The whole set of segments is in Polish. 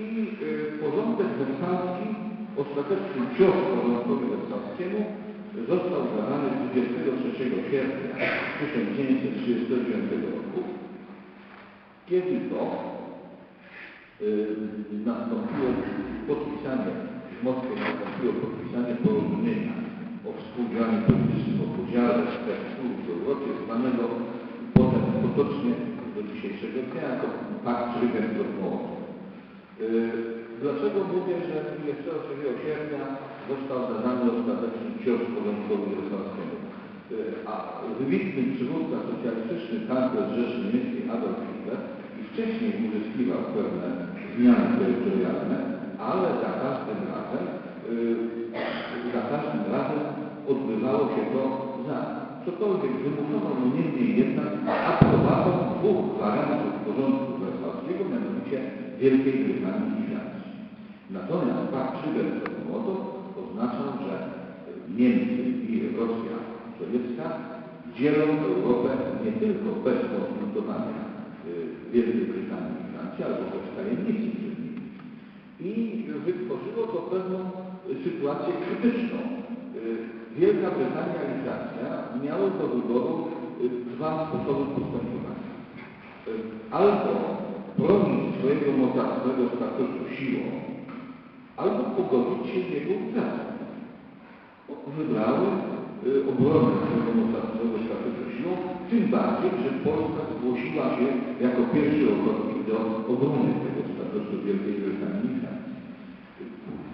I y, porządek wersalski, ostateczny cios porządkowi wersalskiemu został zadany 23 sierpnia 1939 roku, kiedy to y, nastąpiło podpisanie, w Moskwie nastąpiło podpisanie porozumienia o współdziałaniu politycznym, o podziale wpływów w Europie, zwanego potem potocznie do dzisiejszego dnia jako Pakt Ribbentrop-Mołotow. Yy, Dlaczego mówię, że 23 sierpnia został zadany ostateczny cios porządkowi wrocławskiemu? Yy, A wybitny przywódca socjalistyczny, kanclerz Rzeszy Niemieckiej Adolf Hitler i wcześniej uzyskiwał pewne zmiany terytorialne, ale za każdym razem, yy, za każdym razem odbywało się to za cokolwiek wymuszono, no niemniej jednak aprobatą dwóch gwarantów porządku Wielkiej Brytanii i Francji. Natomiast pakt Ribbentrop-Mołotow oznaczał, że Niemcy i Rosja sowiecka dzielą Europę nie tylko bez konsultowania y, Wielkiej Brytanii i Francji, ale też tajemnicy przed nimi. I wytworzyło to pewną sytuację krytyczną. Y, Wielka Brytania i Francja miały do wyboru y, dwa sposoby postępowania. Albo bronić swojego mocarstwowego statusu siłą, albo pogodzić się z jego utratą. Wybrały y, obronę swojego mocarstwowego statusu siłą, tym bardziej, że Polska zgłosiła się jako pierwszy ochotnik do obrony tego statusu Wielkiej Brytanii.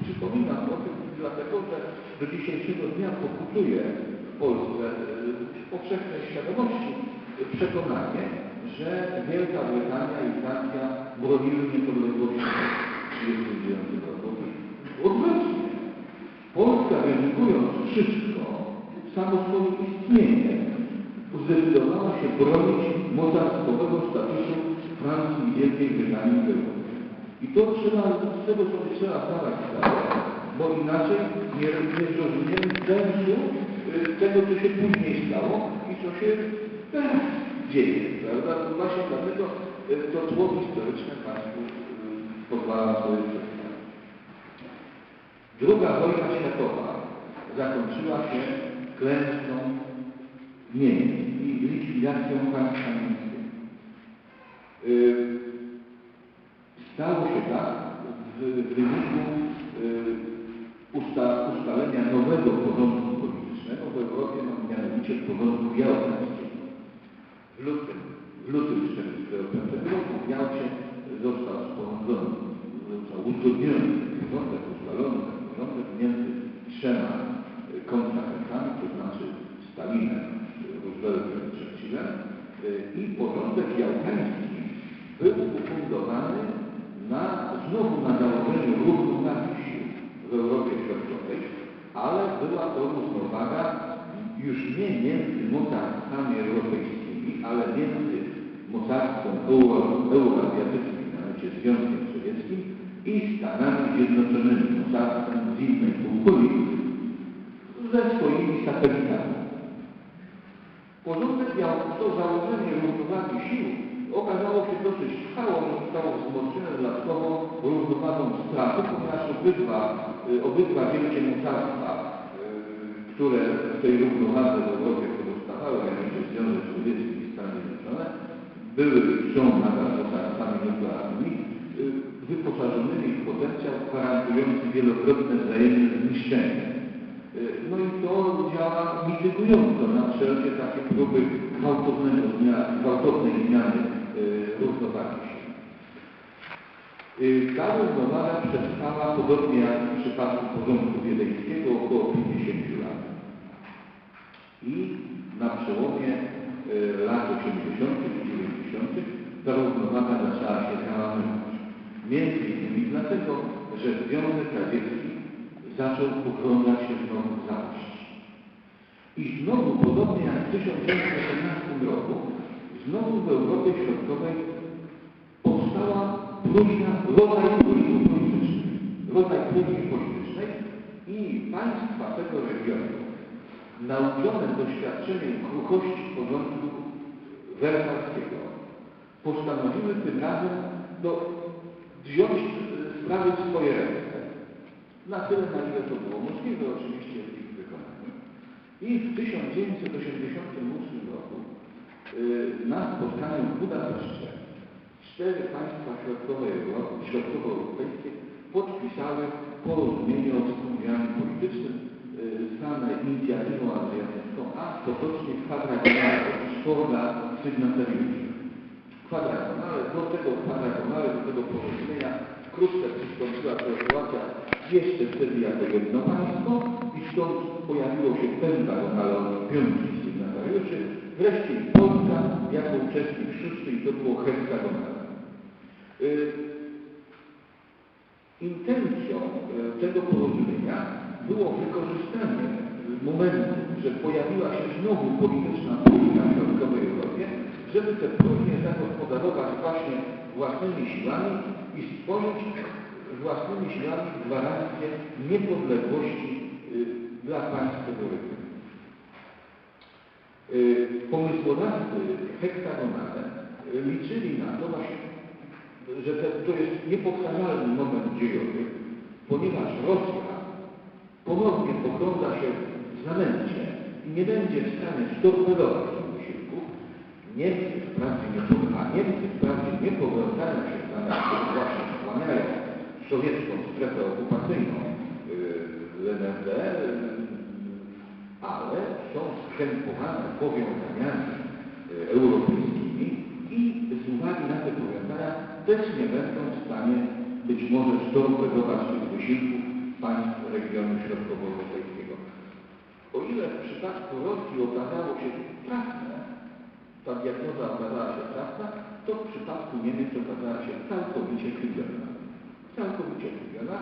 Przypominam o tym dlatego, że do dzisiejszego dnia pokutuje w Polsce y, w powszechnej świadomości y, przekonanie, że Wielka Brytania i Francja broniły niepodległości w 1939 roku. Odwrotnie. Polska ryzykując wszystko, samo swoje istnienie, zdecydowała się bronić mocarstwowego statusu Francji i Wielkiej Brytanii w Europie. I to trzeba, z tego sobie trzeba zdawać sprawę, bo inaczej nie, nie zrozumiemy sensu y, tego, co się później stało i co się teraz dzieje, prawda? To właśnie dlatego y, to tło historyczne Państwu y, pozwala sobie przedstawić. Druga wojna światowa zakończyła się klęską Niemiec i likwidacją państwa niemieckiego. Yy, Stało się tak w wyniku usta, ustalenia nowego porządku politycznego w Europie, no, mianowicie porządku jałtańskiego. W lutym, w lutym 1945 roku w Jałcie został sporządzony, został uzgodniony porządek, ustalony porządek między trzema y, kontrahentami, to znaczy Stalinem, Rooseveltem i Churchillem y, i porządek jałtański był ufundowany na, znowu na założeniu równowagi sił w Europie Środkowej, ale była to równowaga już nie między mocarstwami europejskimi, ale między mocarstwem euro, euroazjatyckim, mianowicie Związkiem i Stanami Zjednoczonymi, mocarstwem z innej półkuli, ze swoimi satelitami. Porządek miał to założenie równowagi sił okazało się dosyć trwało, że zostało wzmocnione dodatkowo równowagą straty, ponieważ obydwa, y, obydwa wielkie mocarstwa, y, które w tej równowadze w Europie pozostawały, mianowicie Związek Sowiecki i Stany Zjednoczone, były, są nadal mocarstwami nuklearnymi, wyposażonymi w potencjał gwarantujący wielokrotne wzajemne zniszczenie. Y, No i to działa mitygująco na wszelkie takie próby gwałtownego zmiany, gwałtownej zmiany y, równowagi sił. Y, Ta równowaga przetrwała, podobnie jak w przypadku porządku wiedeńskiego, około 50 lat. I na przełomie lat 80. i 90. ta równowaga zaczęła się załamywać. Między innymi dlatego, że Związek Radziecki zaczął pogrążać się w zapaść. I znowu, podobnie jak w 1918 roku, znowu w Europie Środkowej powstała próżnia, rodzaj próżni politycznej. Rodzaj próżni politycznej i państwa tego regionu, nauczone doświadczeniem kruchości porządku wersalskiego, postanowiły tym razem do, wziąć sprawy w swoje ręce. Na tyle, na ile to było możliwe oczywiście w ich wykonaniu. I w 1988 roku y, na spotkaniu w Budapeszcie cztery państwa środkowej Europy, środkowoeuropejskie podpisały porozumienie o współdziałaniu politycznym y, zwane inicjatywą adriatycką, a potocznie kwadragonale, forma sygnatariuszy. Kwadragonale, tego kwadragonale, do tego porozumienia wkrótce przystąpiła Czechosłowacja jeszcze wtedy jako jedno państwo i stąd pojawiło się pentagonale od piątych sygnatariuszy, wreszcie Polska jako uczestnik szósty i to było heksagonale. Y, Intencją y, tego porozumienia było wykorzystanie momentu, że pojawiła się znowu polityczna w środkowej żeby te próżnie zagospodarować właśnie własnymi siłami i stworzyć własnymi siłami gwarancję niepodległości y, dla państw regionu. Y, Pomysłodawcy heksagonale y, liczyli na to właśnie, że te, to jest niepowtarzalny moment dziejowy, ponieważ Rosja ponownie pogrąża się w zamęcie i nie będzie w stanie storpedować. Niemcy wprawdzie nie, Niemcy wprawdzie nie pogrążają się w zamęcie, właśnie skłaniają sowiecką strefę okupacyjną yy, NRD, ale są skrępowane powiązaniami yy, europejskimi i z uwagi na te powiązania też nie będą w stanie być może storpedować tych wysiłków państw regionu środkowoeuropejskiego. O ile w przypadku Rosji okazało się trafne, ta diagnoza okazała się trafna, to w przypadku Niemiec okazała się całkowicie chybiona. Całkowicie chybiona.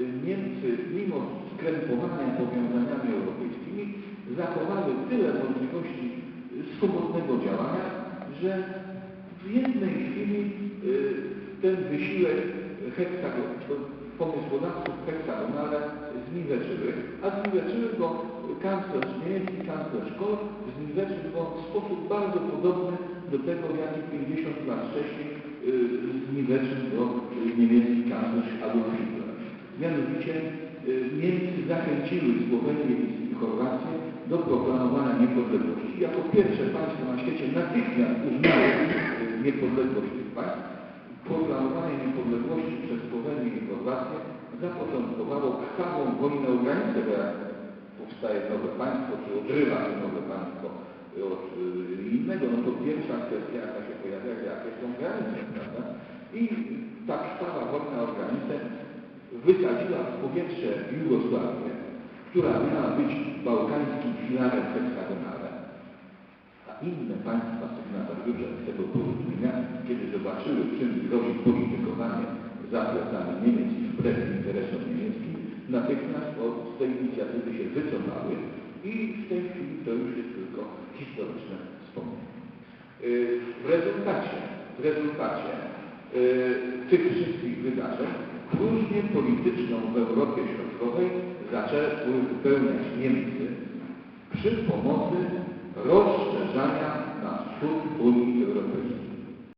Y, Niemcy, mimo skrępowania powiązaniami europejskimi, zachowały tyle możliwości y, swobodnego działania, że w jednej chwili y, ten wysiłek heksagon, pomysłodawców heksagonale zniweczyły, a zniweczyły go kanclerz kanclerz Kohl, zniweczył w sposób bardzo podobny do tego, w jaki 50 lat wcześniej y, zniweczył go niemiecki kanclerz Adolf Hitler. Mianowicie y, Niemcy zachęciły Słowenię i Chorwację do proklamowania niepodległości. Jako pierwsze państwo na świecie natychmiast uznały y, niepodległość tych państw. Proklamowanie niepodległości przez Słowenię i Chorwację zapoczątkowało krwawą wojnę o granicę, powstaje nowe państwo, czy odrywa się nowe państwo od y, innego, no to pierwsza kwestia, jaka się pojawia, jakie są granice, prawda? I ta krwawa wojna o granicę wysadziła w powietrze Jugosławię, która miała być bałkańskim filarem heksagonale, a inne państwa sygnatariusze tego porozumienia, kiedy zobaczyły, czym grozi politykowanie za plecami Niemiec i wbrew interesom niemieckim, natychmiast od tej inicjatywy się wycofały i w tej chwili to już jest tylko historyczne wspomnienie. Yy, W rezultacie, w rezultacie yy, tych wszystkich wydarzeń próżnię polityczną w Europie Środkowej zaczęły wypełniać Niemcy przy pomocy rozszerzania na wschód Unii